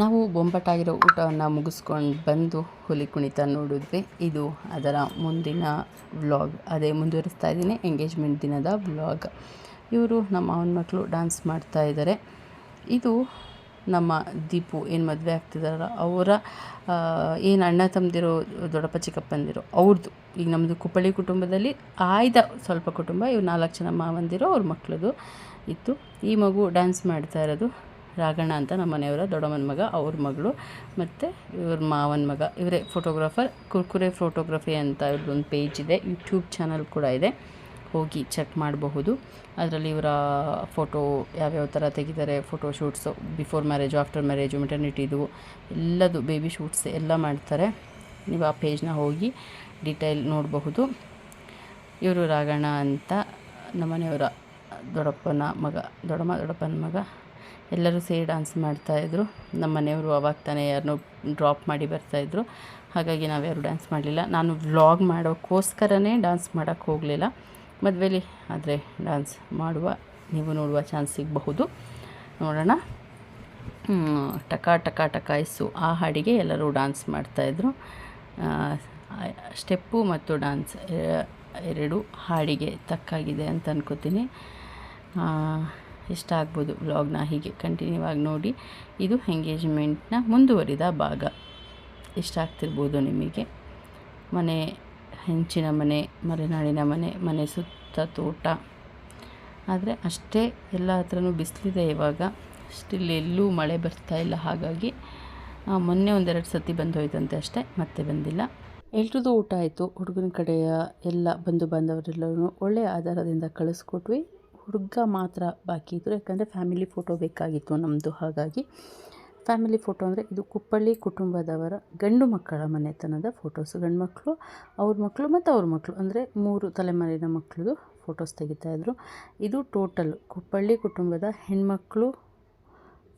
ನಾವು ಬೊಂಬಟಾಗಿರೋ ಊಟವನ್ನು ಮುಗಿಸ್ಕೊಂಡು ಬಂದು ಹುಲಿ ಕುಣಿತ ನೋಡಿದ್ವಿ. ಇದು ಅದರ ಮುಂದಿನ ವ್ಲಾಗ್. ಅದೇ ಮುಂದುವರಿಸ್ತಾ ಇದ್ದೀನಿ. ಎಂಗೇಜ್ಮೆಂಟ್ ದಿನದ ವ್ಲಾಗ್. ಇವರು ನಮ್ಮ ಮಾವನ ಮಕ್ಕಳು ಡ್ಯಾನ್ಸ್ ಮಾಡ್ತಾ ಇದ್ದಾರೆ ಇದು ನಮ್ಮ ದೀಪು ಏನು ಮದುವೆ ಆಗ್ತಿದಾರಲ್ಲ ಅವರ ಏನು ಅಣ್ಣ ತಮ್ಮದಿರೋ ದೊಡ್ಡಪ್ಪ ಚಿಕ್ಕಪ್ಪಂದಿರೋ ಅವ್ರದ್ದು ಈಗ ನಮ್ಮದು ಕುಪ್ಪಳ್ಳಿ ಕುಟುಂಬದಲ್ಲಿ ಆಯ್ದ ಸ್ವಲ್ಪ ಕುಟುಂಬ ಇವ್ರು ನಾಲ್ಕು ಜನ ಮಾವಂದಿರೋ, ಅವ್ರ ಮಕ್ಕಳದು ಇತ್ತು. ಈ ಮಗು ಡ್ಯಾನ್ಸ್ ಮಾಡ್ತಾ ಇರೋದು. ರಾಘಣ್ಣ ಅಂತ ನಮ್ಮ ಮನೆಯವರ ದೊಡ್ಡಮ್ಮನ ಮಗ, ಅವ್ರ ಮಗಳು ಮತ್ತು ಇವ್ರ ಮಾವನ ಮಗ. ಇವರೇ ಫೋಟೋಗ್ರಾಫರ್ ಕುರ್ಕುರೆ ಫೋಟೋಗ್ರಫಿ ಅಂತ ಇವ್ರದ್ದೊಂದು ಪೇಜ್ ಇದೆ. ಯೂಟ್ಯೂಬ್ ಚಾನಲ್ ಕೂಡ ಇದೆ. ಹೋಗಿ ಚೆಕ್ ಮಾಡಬಹುದು. ಅದರಲ್ಲಿ ಇವರ ಫೋಟೋ ಯಾವ್ಯಾವ ಥರ ತೆಗಿತಾರೆ photo shoots before marriage after marriage ಮೆಟರ್ನಿಟಿದು ಎಲ್ಲದು ಬೇಬಿ ಶೂಟ್ಸ್ ಎಲ್ಲ ಮಾಡ್ತಾರೆ. ನೀವು ಆ ಪೇಜ್ನ ಹೋಗಿ ಡೀಟೇಲ್ ನೋಡಬಹುದು. ಇವರು ರಾಗಣ್ಣ ಅಂತ ನಮ್ಮನೆಯವರ ದೊಡ್ಡಪ್ಪನ ಮಗ, ದೊಡ್ಡಮ್ಮ ದೊಡ್ಡಪ್ಪನ ಮಗ. ಎಲ್ಲರೂ ಸೇರಿ ಡ್ಯಾನ್ಸ್ ಮಾಡ್ತಾಯಿದ್ರು ನಮ್ಮ ಮನೆಯವರು ಅವಾಗ ತಾನೇ ಯಾರನ್ನೂ ಡ್ರಾಪ್ ಮಾಡಿ ಬರ್ತಾಯಿದ್ರು ಹಾಗಾಗಿ ನಾವ್ಯಾರು ಡ್ಯಾನ್ಸ್ ಮಾಡಲಿಲ್ಲ. ನಾನು ವ್ಲಾಗ್ ಮಾಡೋಕ್ಕೋಸ್ಕರನೇ ಡ್ಯಾನ್ಸ್ ಮಾಡೋಕ್ಕೆ ಹೋಗಲಿಲ್ಲ. ಮದುವೆಲಿ ಆದರೆ ಡ್ಯಾನ್ಸ್ ಮಾಡುವ, ನೀವು ನೋಡುವ ಚಾನ್ಸ್ ಸಿಗಬಹುದು. ನೋಡೋಣ. ಟಕ ಟಕ ಟಕಾಯಿಸು. ಆ ಹಾಡಿಗೆ ಎಲ್ಲರೂ ಡ್ಯಾನ್ಸ್ ಮಾಡ್ತಾಯಿದ್ರು ಸ್ಟೆಪ್ಪು ಮತ್ತು ಡ್ಯಾನ್ಸ್ ಎರಡು ಹಾಡಿಗೆ ತಕ್ಕಾಗಿದೆ ಅಂತ ಅನ್ಕೋತೀನಿ. ಇಷ್ಟ ಆಗ್ಬೋದು ವ್ಲಾಗ್ನ ಹೀಗೆ ಕಂಟಿನ್ಯೂ ಆಗಿ ನೋಡಿ. ಇದು ಎಂಗೇಜ್ಮೆಂಟ್ನ ಮುಂದುವರಿದ ಭಾಗ. ಇಷ್ಟ ಆಗ್ತಿರ್ಬೋದು ನಿಮಗೆ. ಮನೆ, ಹೆಂಚಿನ ಮನೆ, ಮಲೆನಾಡಿನ ಮನೆ ಮನೆ ಸುತ್ತ ತೋಟ. ಆದರೆ ಅಷ್ಟೇ ಎಲ್ಲ ಹತ್ರನೂ ಬಿಸಿಲಿದೆ ಇವಾಗ. ಸ್ಟಿಲ್ ಎಲ್ಲೂ ಮಳೆ ಬರ್ತಾ ಇಲ್ಲ. ಹಾಗಾಗಿ ಮೊನ್ನೆ ಒಂದೆರಡು ಸತಿ ಬಂದು ಹೋಯ್ತಂತೆ ಅಷ್ಟೇ. ಮತ್ತೆ ಬಂದಿಲ್ಲ. ಎಲ್ರದ್ದು ಊಟ ಆಯಿತು. ಹುಡುಗನ ಕಡೆಯ ಎಲ್ಲ ಬಂಧು ಬಾಂಧವರೆಲ್ಲರೂ ಒಳ್ಳೆಯ ಆಧಾರದಿಂದ ಕಳಿಸ್ಕೊಟ್ವಿ. ಹುಡುಗ ಮಾತ್ರ ಬಾಕಿ ಇದ್ದರು, ಯಾಕಂದರೆ ಫ್ಯಾಮಿಲಿ ಫೋಟೋ ಬೇಕಾಗಿತ್ತು ನಮ್ಮದು. ಹಾಗಾಗಿ ಫ್ಯಾಮಿಲಿ ಫೋಟೋ ಅಂದರೆ ಇದು ಕುಪ್ಪಳ್ಳಿ ಕುಟುಂಬದವರ ಗಂಡು ಮಕ್ಕಳ ಮನೆತನದ ಫೋಟೋಸು. ಗಂಡು ಮಕ್ಕಳು, ಅವ್ರ ಮಕ್ಕಳು ಮತ್ತು ಅವ್ರ ಮಕ್ಕಳು. ಅಂದರೆ ಮೂರು ತಲೆಮಾರಿನ ಮಕ್ಕಳದು ಫೋಟೋಸ್ ತೆಗಿತಾಯಿದ್ರು ಇದು ಟೋಟಲ್ ಕುಪ್ಪಳ್ಳಿ ಕುಟುಂಬದ ಹೆಣ್ಮಕ್ಳು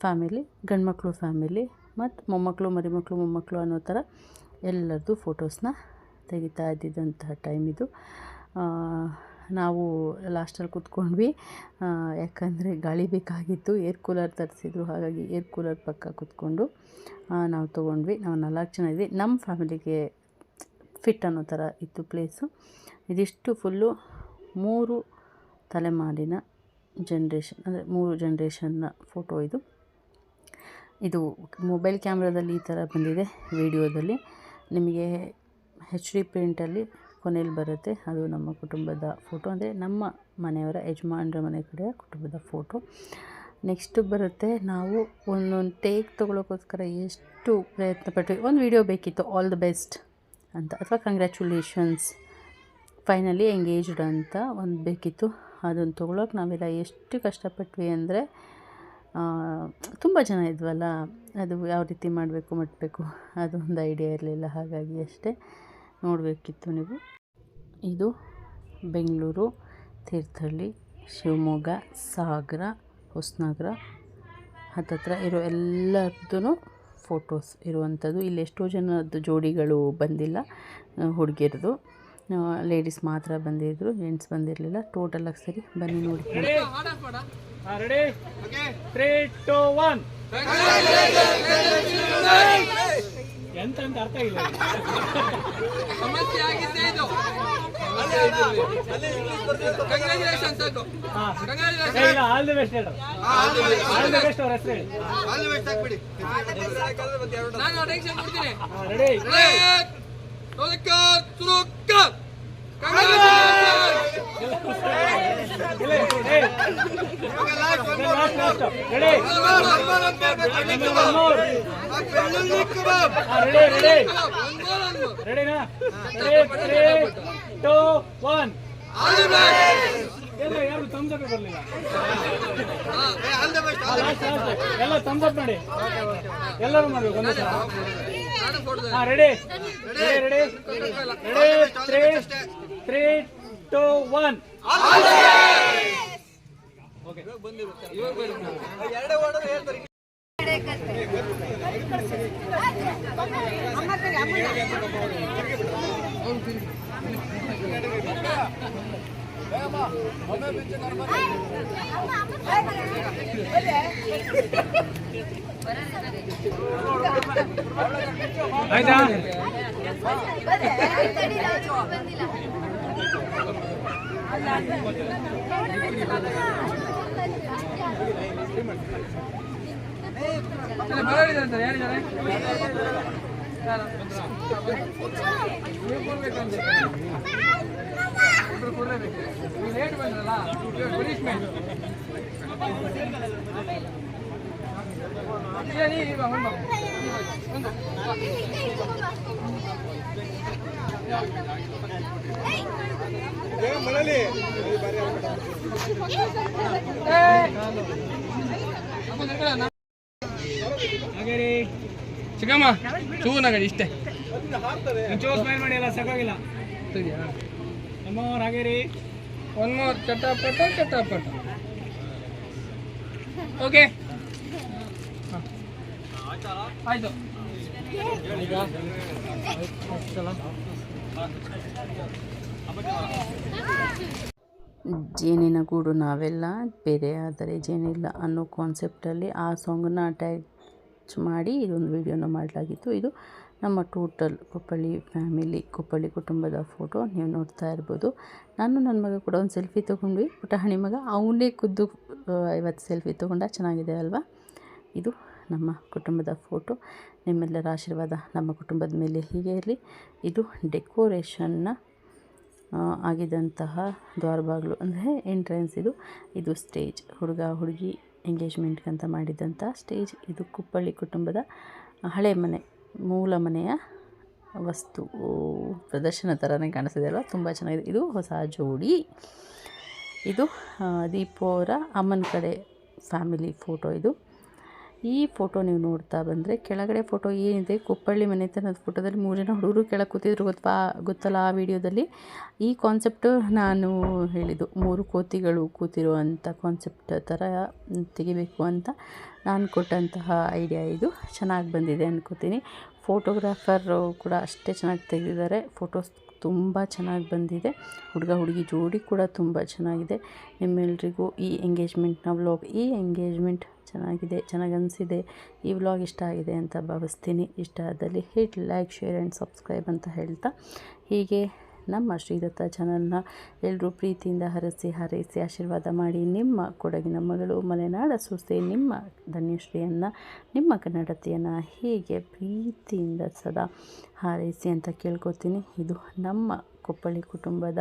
ಫ್ಯಾಮಿಲಿ, ಗಂಡು ಮಕ್ಕಳು ಫ್ಯಾಮಿಲಿ ಮತ್ತು ಮೊಮ್ಮಕ್ಕಳು, ಮರಿಮಕ್ಕಳು, ಮೊಮ್ಮಕ್ಕಳು ಅನ್ನೋ ಥರ ಎಲ್ಲರದ್ದು ಫೋಟೋಸ್ನ ತೆಗಿತಾ ಇದ್ದಿದ್ದಂತಹ ಟೈಮ್ ಇದು. ನಾವು ಲಾಸ್ಟಲ್ಲಿ ಕೂತ್ಕೊಂಡ್ವಿ. ಯಾಕಂದರೆ ಗಾಳಿ ಬೇಕಾಗಿತ್ತು ಏರ್ ಕೂಲರ್ ತರಿಸಿದ್ರು. ಹಾಗಾಗಿ ಏರ್ ಕೂಲರ್ ಪಕ್ಕ ಕೂತ್ಕೊಂಡು ನಾವು ತೊಗೊಂಡ್ವಿ. ನಾವು ನಾಲ್ಕು ಜನ ಇದ್ವಿ. ನಮ್ಮ ಫ್ಯಾಮಿಲಿಗೆ ಫಿಟ್ ಅನ್ನೋ ಥರ ಇತ್ತು ಪ್ಲೇಸು ಇದಿಷ್ಟು ಫುಲ್ಲು ಮೂರು ತಲೆಮಾರಿನ ಜನ್ರೇಷನ್ ಅಂದರೆ ಮೂರು ಜನ್ರೇಷನ್ನ ಫೋಟೋ ಇದು. ಇದು ಮೊಬೈಲ್ ಕ್ಯಾಮ್ರಾದಲ್ಲಿ ಈ ಥರ ಬಂದಿದೆ ವಿಡಿಯೋದಲ್ಲಿ ನಿಮಗೆ ಹೆಚ್ ಡಿ ಪ್ರಿಂಟಲ್ಲಿ ಕೊನೆಯಲ್ಲಿ ಬರುತ್ತೆ. ಅದು ನಮ್ಮ ಕುಟುಂಬದ ಫೋಟೋ ಅಂದರೆ ನಮ್ಮ ಮನೆಯವರ ಯಜಮಾನ್ರ ಮನೆ ಕಡೆಯ ಕುಟುಂಬದ ಫೋಟೋ ನೆಕ್ಸ್ಟ್ ಬರುತ್ತೆ. ನಾವು ಒಂದೊಂದು ಟೇಕ್ ತೊಗೊಳೋಕ್ಕೋಸ್ಕರ ಎಷ್ಟು ಪ್ರಯತ್ನ ಪಟ್ವಿ. ಒಂದು ವಿಡಿಯೋ ಬೇಕಿತ್ತು. ಆಲ್ ದ ಬೆಸ್ಟ್ ಅಂತ. ಅಥವಾ ಕಂಗ್ರ್ಯಾಚುಲೇಷನ್ಸ್ ಫೈನಲಿ ಎಂಗೇಜ್ಡ್ ಅಂತ ಒಂದು ಬೇಕಿತ್ತು. ಅದನ್ನು ತೊಗೊಳಕ್ಕೆ ನಾವೆಲ್ಲ ಎಷ್ಟು ಕಷ್ಟಪಟ್ವಿ ಅಂದರೆ ತುಂಬ ಜನ ಇದ್ವಲ್ಲ, ಅದು ಯಾವ ರೀತಿ ಮಾಡಬೇಕು ಮಟ್ಟಬೇಕು ಅದೊಂದು ಐಡಿಯಾ ಇರಲಿಲ್ಲ. ಹಾಗಾಗಿ ಅಷ್ಟೇ. ನೋಡಬೇಕಿತ್ತು ನೀವು. ಇದು ಬೆಂಗಳೂರು, ತೀರ್ಥಹಳ್ಳಿ, ಶಿವಮೊಗ್ಗ, ಸಾಗರ, ಹೊಸನಗರ, ಹತ್ತತ್ರ ಇರೋ ಎಲ್ಲರದ್ದು ಫೋಟೋಸ್ ಇರುವಂಥದ್ದು. ಇಲ್ಲಿ ಎಷ್ಟೋ ಜನದ್ದು ಜೋಡಿಗಳು ಬಂದಿಲ್ಲ ಹುಡುಗಿಯರದು ಲೇಡೀಸ್ ಮಾತ್ರ ಬಂದಿದ್ದರು ಜೆಂಟ್ಸ್ ಬಂದಿರಲಿಲ್ಲ. ಟೋಟಲಾಗಿ ಸರಿ ಬನ್ನಿ ನೋಡಿ. ರೆಡಿ? Three, two, one. ಎಂತ ಅಂತ ಅರ್ಥ ಇಲ್ಲ ಸಮಸ್ಯೆ ಆಗಿದ್ದೇ ಇದು ಕಂಗ್ರ್ಯಾಚುಲೇಷನ್ಸ್ ಅದು. ಕಂಗ್ರ್ಯಾಚುಲೇಷನ್ ಆಲ್ ದಿ ಬೆಸ್ಟ್ ಹೇಳು ಆಲ್ ದಿ ಬೆಸ್ಟ್ ಅವ್ರ ಹೆಸರು ಹೇಳಿ ರೆಡಿ ರೆಡಿ ಯಾರು ತಮ್ಸಪ್ ಬರಲಿಲ್ಲ? ಎಲ್ಲ ತಮ್ಸಪ್ ಮಾಡಿ. ಎಲ್ಲರೂ ಮಾಡ್ಬೇಕು ಒಂದೇ ಸಲ. ಹಾ ready ready ready ready three three two one okay ಆಯ್ತಾ ಅಲ್ಲ, ಲೇಟ್ ಬಂದ್ರಲ್ಲ ಇವ್ರು punishment. ಇಲ್ಲ, ಚಿಕ್ಕಮ್ಮ ಚೂನಾಗಡಿ ಇಷ್ಟೇ. ಒಂಚೂರು ಸ್ಮೈಲ್ ಮಾಡಿ ಅಲ್ಲ ಸಾಕಾಗಿಲ್ಲ. ಸರಿಯಾ? ಹಾಗೇರಿ ಒನ್ ಮೋರ್ ಚಟಾಪಟ ಚಟಾಪಟ. ಓಕೆ ಆಯ್ತು. ಜೇನಿನ ಗೂಡು ನಾವೆಲ್ಲ ಬೇರೆ ಆದರೆ ಜೇನಿಲ್ಲ ಅನ್ನೋ ಕಾನ್ಸೆಪ್ಟಲ್ಲಿ ಆ ಸಾಂಗನ್ನು ಮಾಡಿ ಇದೊಂದು ವಿಡಿಯೋನ ಮಾಡಲಾಗಿತ್ತು. ಇದು ನಮ್ಮ ಟೋಟಲ್ ಕುಪ್ಪಳ್ಳಿ ಫ್ಯಾಮಿಲಿ, ಕುಪ್ಪಳ್ಳಿ ಕುಟುಂಬದ ಫೋಟೋ. ನೀವು ನೋಡ್ತಾ ಇರ್ಬೋದು. ನಾನು ನನ್ನ ಮಗ ಕೂಡ ಒಂದು ಸೆಲ್ಫಿ ತೊಗೊಂಡ್ವಿ. ಪುಟಾಣಿ ಮಗ, ಅವನೇ ಖುದ್ದು ಐವತ್ತು ಸೆಲ್ಫಿ ತೊಗೊಂಡ. ಚೆನ್ನಾಗಿದೆ ಅಲ್ವಾ? ಇದು ನಮ್ಮ ಕುಟುಂಬದ ಫೋಟೋ. ನಿಮ್ಮೆಲ್ಲರ ಆಶೀರ್ವಾದ ನಮ್ಮ ಕುಟುಂಬದ ಮೇಲೆ ಹೀಗೆ ಇರಲಿ. ಇದು ಡೆಕೋರೇಷನ್ನ ಆಗಿದಂತಹ ದ್ವಾರಬಾಗಿಲು, ಅಂದರೆ ಎಂಟ್ರೆನ್ಸ್ ಇದು. ಇದು ಸ್ಟೇಜ್. ಹುಡುಗ, ಹುಡುಗಿ ಎಂಗೇಜ್ಮೆಂಟ್ಗಂತ ಮಾಡಿದಂಥ ಸ್ಟೇಜ್ ಇದು ಕುಪ್ಪಳ್ಳಿ ಕುಟುಂಬದ ಹಳೆ ಮನೆ, ಮೂಲ ಮನೆಯ ವಸ್ತು. ಪ್ರದರ್ಶನ ಥರನೇ ಕಾಣಿಸ್ತಿದೆ ಅಲ್ವಾ? ತುಂಬ ಚೆನ್ನಾಗಿದೆ. ಇದು ಹೊಸ ಜೋಡಿ. ಇದು ದೀಪೋರ ಅಮ್ಮನ ಕಡೆ ಫ್ಯಾಮಿಲಿ ಫೋಟೋ ಇದು. ಈ ಫೋಟೋ ನೀವು ನೋಡ್ತಾ ಬಂದರೆ ಕೆಳಗಡೆ ಫೋಟೋ ಏನಿದೆ, ಕುಪ್ಪಳ್ಳಿ ಮನೆತನದ ಫೋಟೋದಲ್ಲಿ ಮೂರು ಜನ ಹುಡುಗರು ಕೆಳಗೆ ಕೂತಿದ್ರು ಗೊತ್ತಾ, ಗೊತ್ತಲ್ಲ ಆ ವಿಡಿಯೋದಲ್ಲಿ. ಈ ಕಾನ್ಸೆಪ್ಟು ನಾನು ಹೇಳಿದ್ದು, ಮೂರು ಕೋತಿಗಳು ಕೂತಿರುವಂಥ ಕಾನ್ಸೆಪ್ಟ್ ಥರ ತೆಗಿಬೇಕು ಅಂತ ನಾನು ಕೊಟ್ಟಂತಹ ಐಡಿಯಾ ಇದು. ಚೆನ್ನಾಗಿ ಬಂದಿದೆ ಅಂದ್ಕೋತೀನಿ ಫೋಟೋಗ್ರಾಫರು ಕೂಡ ಅಷ್ಟೇ ಚೆನ್ನಾಗಿ ತೆಗೆದಿದ್ದಾರೆ. ಫೋಟೋಸ್ ತುಂಬ ಚೆನ್ನಾಗಿ ಬಂದಿದೆ. ಹುಡುಗ ಹುಡುಗಿ ಜೋಡಿ ಕೂಡ ತುಂಬ ಚೆನ್ನಾಗಿದೆ. ನಿಮ್ಮೆಲ್ಲರಿಗೂ ಈ ಎಂಗೇಜ್ಮೆಂಟ್ನ ವ್ಲಾಗ್, ಈ ಎಂಗೇಜ್ಮೆಂಟ್ ಚೆನ್ನಾಗಿದೆ ಚೆನ್ನಾಗಿ ಅನಿಸಿದೆ ಈ ವ್ಲಾಗ್ ಇಷ್ಟ ಆಗಿದೆ ಅಂತ ಭಾವಿಸ್ತೀನಿ. ಇಷ್ಟ ಆದಲ್ಲಿ hit, like, share and subscribe ಅಂತ ಹೇಳ್ತಾ. ಹೀಗೆ ನಮ್ಮ ಶ್ರೀದತ್ತ ಚಾನಲ್ನ ಎಲ್ಲರೂ ಪ್ರೀತಿಯಿಂದ ಹರಸಿ ಹಾರೈಸಿ ಆಶೀರ್ವಾದ ಮಾಡಿ ನಿಮ್ಮ ಕೊಡಗಿನ ಮಗಳು ಮಲೆನಾಡ ಸೊಸೆ, ನಿಮ್ಮ ಧನ್ಯಶ್ರೀಯನ್ನು, ನಿಮ್ಮ ಕನ್ನಡತೆಯನ್ನು ಹೀಗೆ ಪ್ರೀತಿಯಿಂದ ಸದಾ ಹಾರೈಸಿ ಅಂತ ಕೇಳ್ಕೊತೀನಿ. ಇದು ನಮ್ಮ ಕೊಪ್ಪಳಿ ಕುಟುಂಬದ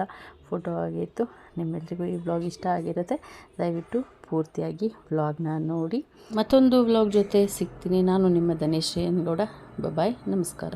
ಫೋಟೋ ಆಗಿತ್ತು. ನಿಮ್ಮೆಲ್ಲರಿಗೂ ಈ ವ್ಲಾಗ್ ಇಷ್ಟ ಆಗಿರುತ್ತೆ, ದಯವಿಟ್ಟು ಪೂರ್ತಿಯಾಗಿ ವ್ಲಾಗ್ನ ನೋಡಿ. ಮತ್ತೊಂದು ವ್ಲಾಗ್ ಜೊತೆ ಸಿಗ್ತೀನಿ. ನಾನು ನಿಮ್ಮ ಧನೇಶ್ ಅನ್ಗೌಡ ಬಾಯ್ ನಮಸ್ಕಾರ.